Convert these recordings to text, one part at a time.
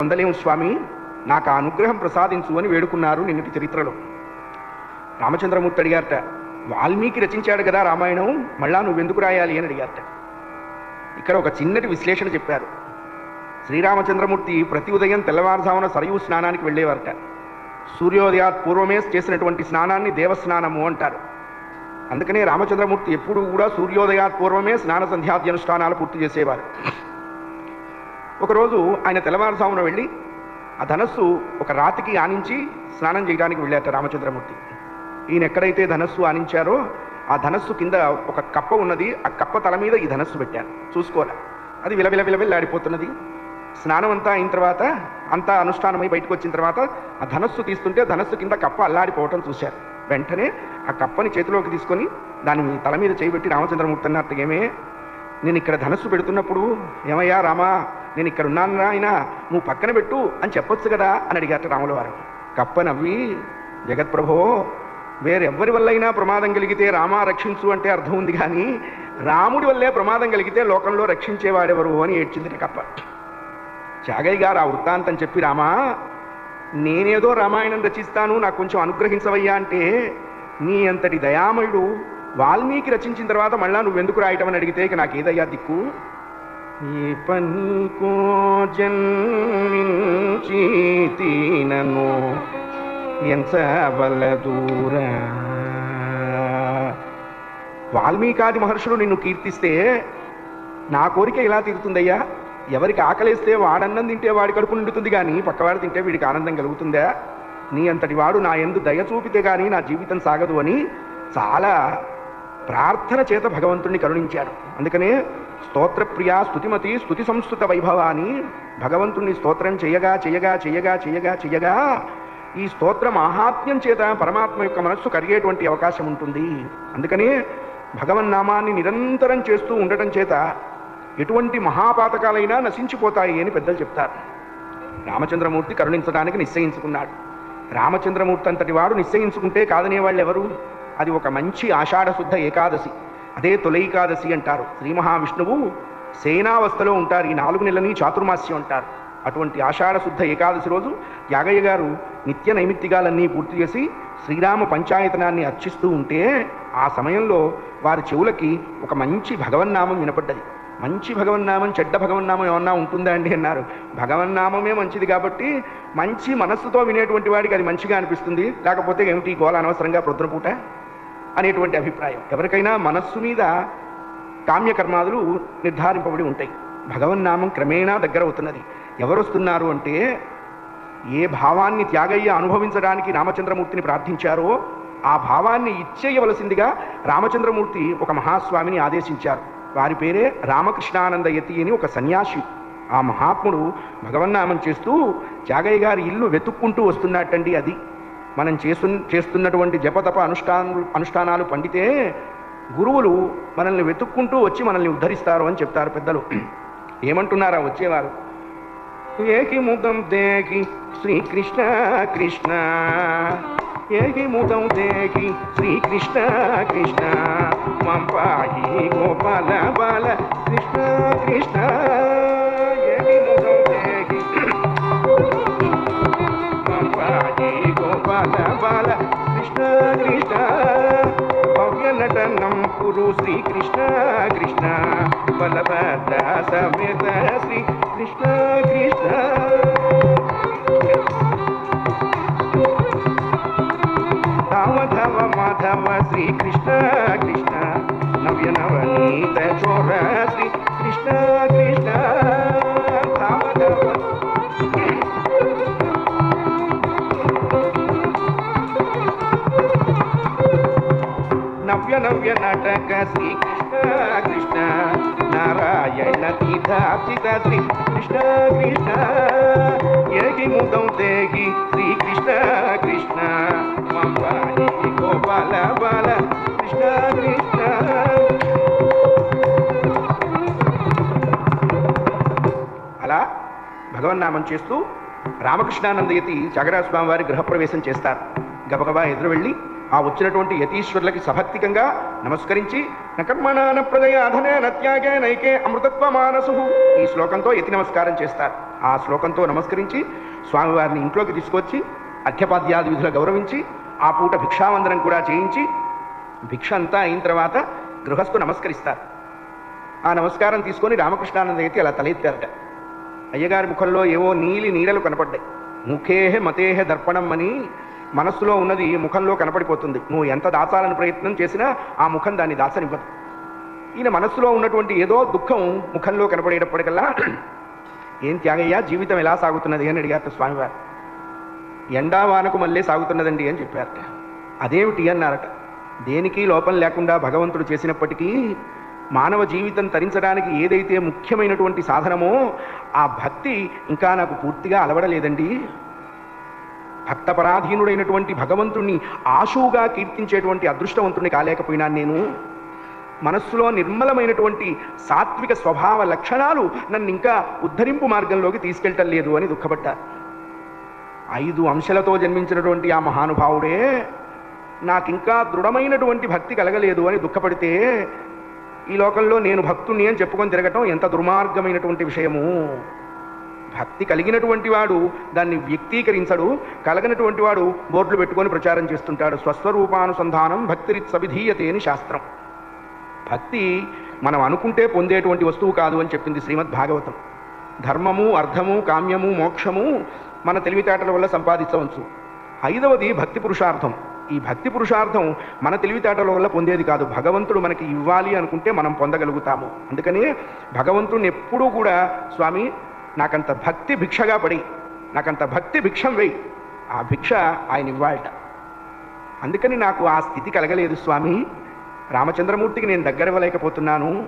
పొందలేము స్వామి. నాకు ఆ అనుగ్రహం ప్రసాదించు అని వేడుకున్నారు నిన్నటి చరిత్రలో. రామచంద్రమూర్తి అడిగారట వాల్మీకి రచించాడు కదా రామాయణం మళ్ళా నువ్వెందుకు రాయాలి? అని అడిగారట. ఇక్కడ ఒక చిన్నటి విశ్లేషణ చెప్పారు. శ్రీరామచంద్రమూర్తి ప్రతి ఉదయం తెల్లవారుజామున సరయూ స్నానానికి వెళ్ళేవారట. సూర్యోదయాత్ పూర్వమే చేసినటువంటి స్నానాన్ని దేవస్నానము అంటారు. అందుకనే రామచంద్రమూర్తి ఎప్పుడు కూడా సూర్యోదయాత్ పూర్వమే స్నాన సంధ్యాద్యనుష్ఠానాలు పూర్తి చేసేవారు. ఒకరోజు ఆయన తెల్లవారుజామున వెళ్ళి ఆ ధనస్సు ఒక రాతికి ఆనించి స్నానం చేయడానికి వెళ్ళారు రామచంద్రమూర్తి. ఈయన ఎక్కడైతే ధనస్సు ఆనించారో ఆ ధనస్సు కింద ఒక కప్ప ఉన్నది. ఆ కప్ప తల మీద ఈ ధనస్సు పెట్టాను చూసుకోరా. అది విలవిల విలవిల్లాడిపోతున్నది స్నానం అంతా అయిన తర్వాత అంతా అనుష్ఠానమై బయటకు వచ్చిన తర్వాత ఆ ధనస్సు తీస్తుంటే ధనస్సు కింద కప్ప అల్లాడిపోవటం చూశారు. వెంటనే ఆ కప్పని చేతిలోకి తీసుకొని దాని తల మీద చేయబెట్టి రామచంద్రమూర్తి అన్నట్టు ఏమే నేను ఇక్కడ ధనస్సు పెడుతున్నప్పుడు ఏమయ్యా రామా నేను ఇక్కడ ఉన్నాను ఆయన నువ్వు పక్కన పెట్టు అని చెప్పొచ్చు కదా అని అడిగారు రాముల వారు. కప్ప జగత్ప్రభో వేరెవ్వరి వల్లైనా ప్రమాదం కలిగితే రామా రక్షించు అంటే అర్థం ఉంది కానీ రాముడి వల్లే ప్రమాదం కలిగితే లోకంలో రక్షించేవాడెవరు అని ఏడ్చింది కప్ప. చాగయ్య గారు ఆ వృత్తాంతం చెప్పి రామా నేనేదో రామాయణం రచిస్తాను నాకు కొంచెం అనుగ్రహించవయ్యా అంటే నీ అంతటి దయామయుడు వాల్మీకి రచించిన తర్వాత మళ్ళా నువ్వెందుకు రాయటం అని అడిగితే ఇక నాకేదయ్యా దిక్కు? ఈ పనికో జన్మించి ఎంత ఎంచవల దూరా వాల్మీకాది మహర్షులు నిన్ను కీర్తిస్తే నా కోరిక ఇలా తీరుతుందయ్యా? ఎవరికి ఆకలేస్తే వాడన్నం తింటే వాడి కడుపు నిండుతుంది కానీ పక్కవాడు తింటే వీడికి ఆనందం కలుగుతుందా? నీ అంతటి వాడు నా ఎందు దయ చూపితే కానీ నా జీవితం సాగదు అని చాలా ప్రార్థన చేత భగవంతుణ్ణి కరుణించాడు. అందుకనే స్తోత్రప్రియ స్తుతిమతి స్తుతి సంస్కృత వైభవాన్ని భగవంతుణ్ణి స్తోత్రం చేయగా చేయగా చేయగా చేయగా చేయగా. ఈ స్తోత్ర మాహాత్మ్యం చేత పరమాత్మ యొక్క మనస్సు కరిగేటువంటి అవకాశం ఉంటుంది. అందుకనే భగవన్నామాన్ని నిరంతరం చేస్తూ ఉండటం చేత ఎటువంటి మహాపాతకాలైనా నశించిపోతాయి అని పెద్దలు చెప్తారు. రామచంద్రమూర్తి కరుణించడానికి నిశ్చయించుకున్నాడు. రామచంద్రమూర్తి అంతటి వాడు నిశ్చయించుకుంటే కాదనే వాళ్ళు ఎవరు అది ఒక మంచి ఆషాఢశుద్ధ ఏకాదశి. అదే తొలైకాదశి అంటారు. శ్రీ మహావిష్ణువు సేనావస్థలో ఉంటారు. ఈ నాలుగు నెలలని చాతుర్మాస్యం అంటారు. అటువంటి ఆషాఢశుద్ధ ఏకాదశి రోజు యాగయ్య గారు నిత్య నైమిత్తికాలన్నీ పూర్తి చేసి శ్రీరామ పంచాయతనాన్ని అర్చిస్తూ ఉంటే ఆ సమయంలో వారి చెవులకి ఒక మంచి భగవన్నామం వినపడ్డది. మంచి భగవన్నామం చెడ్డ భగవన్నామం ఏమన్నా ఉంటుందా అండి అన్నారు. భగవన్నామమే మంచిది కాబట్టి మంచి మనస్సుతో వినేటువంటి వాడికి అది మంచిగా అనిపిస్తుంది. లేకపోతే ఏమిటి గోల అనవసరంగా ప్రొద్దునపూట అనేటువంటి అభిప్రాయం. ఎవరికైనా మనస్సు మీద కామ్యకర్మాదులు నిర్ధారింపబడి ఉంటాయి. భగవన్నామం క్రమేణా దగ్గర అవుతున్నది. ఎవరొస్తున్నారు అంటే ఏ భావాన్ని త్యాగయ్య అనుభవించడానికి రామచంద్రమూర్తిని ప్రార్థించారో ఆ భావాన్ని ఇచ్చేయవలసిందిగా రామచంద్రమూర్తి ఒక మహాస్వామిని ఆదేశించారు. వారి పేరే రామకృష్ణానందయతి అని ఒక సన్యాసి. ఆ మహాత్ముడు భగవన్నామం చేస్తూ త్యాగయ్య గారి ఇల్లు వెతుక్కుంటూ వస్తున్నట్టండి అది. మనం చేస్తు చేస్తున్నటువంటి జపతప అనుష్ఠానాలు అనుష్ఠానాలు పండితే గురువులు మనల్ని వెతుక్కుంటూ వచ్చి మనల్ని ఉద్ధరిస్తారు అని చెప్తారు పెద్దలు. ఏమంటున్నారా వచ్చేవారు? ఏకి ముఖం దేకి శ్రీకృష్ణ కృష్ణ ఏకి ముఖం దేకి శ్రీకృష్ణ కృష్ణ మంపాయి గోపాల బాల కృష్ణ కృష్ణ. బాల బాల కృష్ణ కృష్ణ. భవ్య నటనం కురు శ్రీ కృష్ణ కృష్ణ. బలభద్ర సమేత శ్రీ కృష్ణ. నవ్య నవ్య నాటక శ్రీ కృష్ణ కృష్ణ నారాయణ తీర్థాచిత శ్రీ కృష్ణ కృష్ణ ఏగి ముదం తేగి శ్రీ కృష్ణ కృష్ణ మంబాయి గోపాల బాల కృష్ణ కృష్ణ అలా భగవన్నామం చేస్తూ రామకృష్ణానందయతి త్యాగరాజ స్వామి వారి గృహప్రవేశం చేస్తారు. గబగబా ఎదురు వెళ్ళి ఆ వచ్చినటువంటి యతీశ్వరులకి సభక్తికంగా నమస్కరించి నకర్మణాన ప్రదయ అధనే నత్యాగే నైకే అమృతత్వ మానసు ఈ శ్లోకంతో యతి నమస్కారం చేస్తారు. ఆ శ్లోకంతో నమస్కరించి స్వామివారిని ఇంట్లోకి తీసుకొచ్చి అర్ఘ్యపాద్యాది విధులు గౌరవించి ఆ పూట భిక్షావందనం కూడా చేయించి భిక్ష అంతా అయిన తర్వాత గృహస్థు నమస్కరిస్తారు. ఆ నమస్కారం తీసుకొని రామకృష్ణానంద అయితే అలా తలెత్తారట. అయ్యగారి ముఖంలో ఏవో నీలి నీడలు కనపడ్డాయి. ముఖేహ మతేహ దర్పణం అని మనస్సులో ఉన్నది ముఖంలో కనపడిపోతుంది. నువ్వు ఎంత దాచాలని ప్రయత్నం చేసినా ఆ ముఖం దాన్ని దాచనివ్వదు. ఈయన మనస్సులో ఉన్నటువంటి ఏదో దుఃఖం ముఖంలో కనపడేటప్పటికల్లా ఏం త్యాగయ్య జీవితం ఎలా సాగుతున్నది అని అడిగారు స్వామివారు. ఎండా వానకు మళ్ళీ సాగుతున్నదండి అని చెప్పారట. అదేమిటి అన్నారట. దేనికి లోపం లేకుండా భగవంతుడు చేసినప్పటికీ మానవ జీవితం తరించడానికి ఏదైతే ముఖ్యమైనటువంటి సాధనమో ఆ భక్తి ఇంకా నాకు పూర్తిగా అలవడలేదండి. భక్తపరాధీనుడైనటువంటి భగవంతుణ్ణి ఆశువుగా కీర్తించేటువంటి అదృష్టవంతుణ్ణి కాలేకపోయినా నేను? మనస్సులో నిర్మలమైనటువంటి సాత్విక స్వభావ లక్షణాలు నన్ను ఇంకా ఉద్ధరింపు మార్గంలోకి తీసుకెళ్ళటం లేదు అని దుఃఖపడ్డారు ఐదు అంశాలతో జన్మించినటువంటి ఆ మహానుభావుడే నాకింకా దృఢమైనటువంటి భక్తి కలగలేదు అని దుఃఖపడితే ఈ లోకంలో నేను భక్తుణ్ణి అని చెప్పుకొని తిరగటం ఎంత దుర్మార్గమైనటువంటి విషయము? భక్తి కలిగినటువంటి వాడు దాన్ని వ్యక్తీకరించడు కలగనటువంటి వాడు బోర్డులు పెట్టుకొని ప్రచారం చేస్తుంటాడు. స్వస్వరూపానుసంధానం భక్తిరిత్ సవిధీయతే అని శాస్త్రం. భక్తి మనం అనుకుంటే పొందేటువంటి వస్తువు కాదు అని చెప్పింది శ్రీమద్ భాగవతం ధర్మము అర్థము కామ్యము మోక్షము మన తెలివితేటల వల్ల సంపాదించవచ్చు. ఐదవది భక్తి పురుషార్థం. ఈ భక్తి పురుషార్థం మన తెలివితేటల వల్ల పొందేది కాదు. భగవంతుడు మనకి ఇవ్వాలి అనుకుంటే మనం పొందగలుగుతాము. అందుకని భగవంతుడిని ఎప్పుడూ కూడా స్వామి నాకంత భక్తి భిక్షగా పడి నాకంత భక్తి భిక్షం వేయి. ఆ భిక్ష ఆయన ఇవ్వాలట అందుకని నాకు ఆ స్థితి కలగలేదు స్వామి. రామచంద్రమూర్తికి నేను దగ్గరవ్వలేకపోతున్నాను.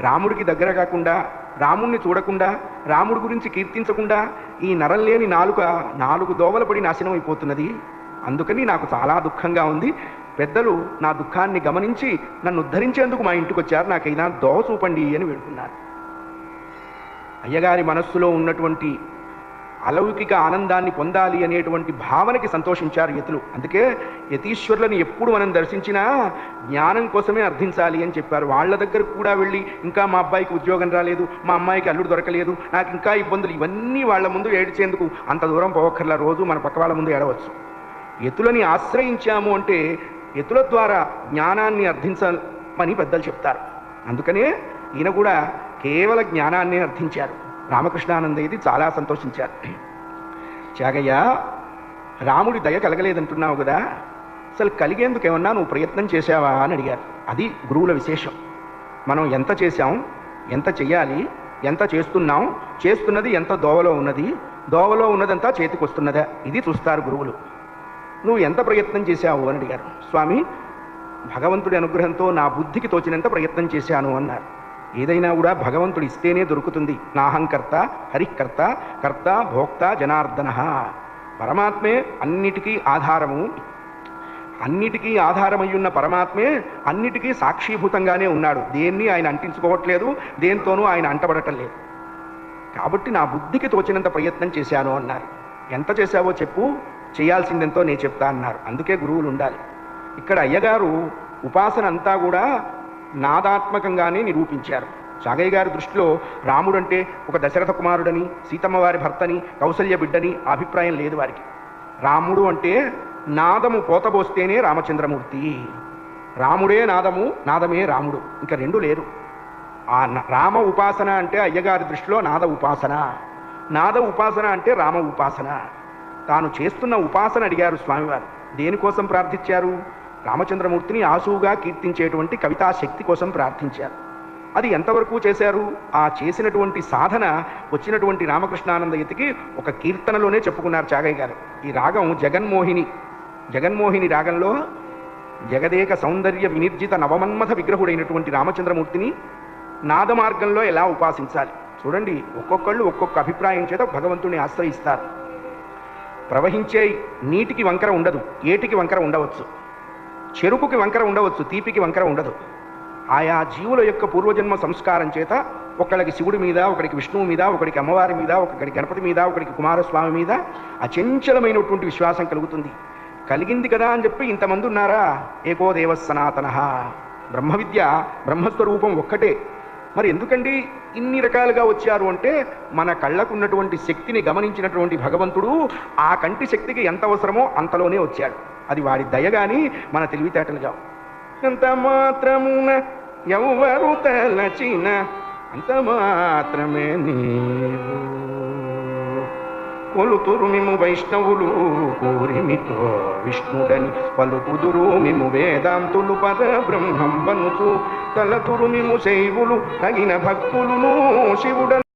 రాముడికి దగ్గర కాకుండా రాముణ్ణి చూడకుండా రాముడి గురించి కీర్తించకుండా ఈ నరం లేని నాలుక నాలుగు దోవలపడి నాశనం అయిపోతున్నది అందుకని నాకు చాలా దుఃఖంగా ఉంది. పెద్దలు నా దుఃఖాన్ని గమనించి నన్ను ఉద్ధరించేందుకు మా ఇంటికి వచ్చారు నాకైనా దోవ చూపండి అని వేడుకున్నారు. అయ్యగారి మనస్సులో ఉన్నటువంటి అలౌకిక ఆనందాన్ని పొందాలి అనేటువంటి భావనకి సంతోషించారు యతులు. అందుకే యతీశ్వరులను ఎప్పుడు మనం దర్శించినా జ్ఞానం కోసమే అర్థించాలి అని చెప్పారు. వాళ్ళ దగ్గర కూడా వెళ్ళి ఇంకా మా అబ్బాయికి ఉద్యోగం రాలేదు మా అమ్మాయికి అల్లుడు దొరకలేదు నాకు ఇంకా ఇబ్బందులు. ఇవన్నీ వాళ్ళ ముందు ఏడ్చేందుకు అంత దూరం పోవక్కర్లా రోజు మన పక్క వాళ్ళ ముందు ఏడవచ్చు. ఎతులని ఆశ్రయించాము అంటే ఎతుల ద్వారా జ్ఞానాన్ని అర్థించమని పెద్దలు చెప్తారు. అందుకనే ఈయన కూడా కేవల జ్ఞానాన్ని అర్థించారు. రామకృష్ణానంద ఇది చాలా సంతోషించారు. త్యాగయ్య రాముడి దయ కలగలేదంటున్నావు కదా. అసలు కలిగేందుకు ఏమన్నా నువ్వు ప్రయత్నం చేశావా అని అడిగారు. అది గురువుల విశేషం. మనం ఎంత చేశాం ఎంత చెయ్యాలి ఎంత చేస్తున్నాం చేస్తున్నది ఎంత దోవలో ఉన్నది దోవలో ఉన్నదంతా చేతికొస్తున్నదా? ఇది చూస్తారు గురువులు. నువ్వు ఎంత ప్రయత్నం చేశావు అని అడిగారు. స్వామి భగవంతుడి అనుగ్రహంతో నా బుద్ధికి తోచినంత ప్రయత్నం చేశాను అన్నారు. ఏదైనా కూడా భగవంతుడు ఇస్తేనే దొరుకుతుంది. నాహంకర్త హరికర్త కర్త భోక్త జనార్దన. పరమాత్మే అన్నిటికీ ఆధారము. అన్నిటికీ ఆధారమయ్యున్న పరమాత్మే అన్నిటికీ సాక్షీభూతంగానే ఉన్నాడు. దేన్ని ఆయన అంటించుకోవట్లేదు దేంతోనూ ఆయన అంటబడటం లేదు కాబట్టి నా బుద్ధికి తోచినంత ప్రయత్నం చేశాను అన్నారు. ఎంత చేశావో చెప్పు చేయాల్సిందెంతో నేను చెప్తా అన్నారు. అందుకే గురువులు ఉండాలి. ఇక్కడ అయ్యగారు ఉపాసన అంతా కూడా నాదాత్మకంగానే నిరూపించారు. చాగయ్య గారి దృష్టిలో రాముడంటే ఒక దశరథ కుమారుడని సీతమ్మ వారి భర్తని కౌసల్య బిడ్డని అభిప్రాయం లేదు వారికి. రాముడు అంటే నాదము పోతబోస్తేనే రామచంద్రమూర్తి. రాముడే నాదము నాదమే రాముడు. ఇంకా రెండు లేరు ఆ రామ ఉపాసన అంటే అయ్యగారి దృష్టిలో నాద ఉపాసన. నాద ఉపాసన అంటే రామ ఉపాసన. తాను చేస్తున్న ఉపాసన అడిగారు స్వామివారు. దేనికోసం ప్రార్థించారు? రామచంద్రమూర్తిని ఆసువుగా కీర్తించేటువంటి కవితా శక్తి కోసం ప్రార్థించారు. అది ఎంతవరకు చేశారు? ఆ చేసినటువంటి సాధన వచ్చినటువంటి రామకృష్ణానందగితికి ఒక కీర్తనలోనే చెప్పుకున్నారు చాగయ్య గారు. ఈ రాగం జగన్మోహిని జగన్మోహిని రాగంలో జగదేక సౌందర్య వినిర్జిత నవమన్మథ విగ్రహుడైనటువంటి రామచంద్రమూర్తిని నాద మార్గంలో ఎలా ఉపాసించాలి? చూడండి ఒక్కొక్కళ్ళు ఒక్కొక్క అభిప్రాయం చేత భగవంతుని ఆశ్రయిస్తారు. ప్రవహించే నీటికి వంకర ఉండదు ఏటికి వంకర ఉండవచ్చు. చెరుకుకి వంకర ఉండవచ్చు తీపికి వంకర ఉండదు. ఆయా జీవుల యొక్క పూర్వజన్మ సంస్కారం చేత ఒకళ్ళకి శివుడి మీద ఒకడికి విష్ణువు మీద ఒకడికి అమ్మవారి మీద ఒకడికి గణపతి మీద ఒకడికి కుమారస్వామి మీద అచంచలమైనటువంటి విశ్వాసం కలుగుతుంది. కలిగింది కదా అని చెప్పి ఇంతమంది ఉన్నారా? ఏకో దేవ సనాతన బ్రహ్మ విద్య బ్రహ్మస్వరూపం ఒక్కటే. మరి ఎందుకండి ఇన్ని రకాలుగా వచ్చారు అంటే మన కళ్ళకు ఉన్నటువంటి శక్తిని గమనించినటువంటి భగవంతుడు ఆ కంటి శక్తికి ఎంత అవసరమో అంతలోనే వచ్చాడు. అది వాడి దయ గాని మన తెలివితేటలుగా. ఎంత మాత్రమున ఎవరు తలచిన అంత మాత్రమే నీవు. కొలుతురు మిము వైష్ణవులు కోరిమితో విష్ణుడని పలుకుదురు మిము వేదాంతులు పద బ్రహ్మం వనుచు తల మిము శైవులు తగిన భక్తులును శివుడను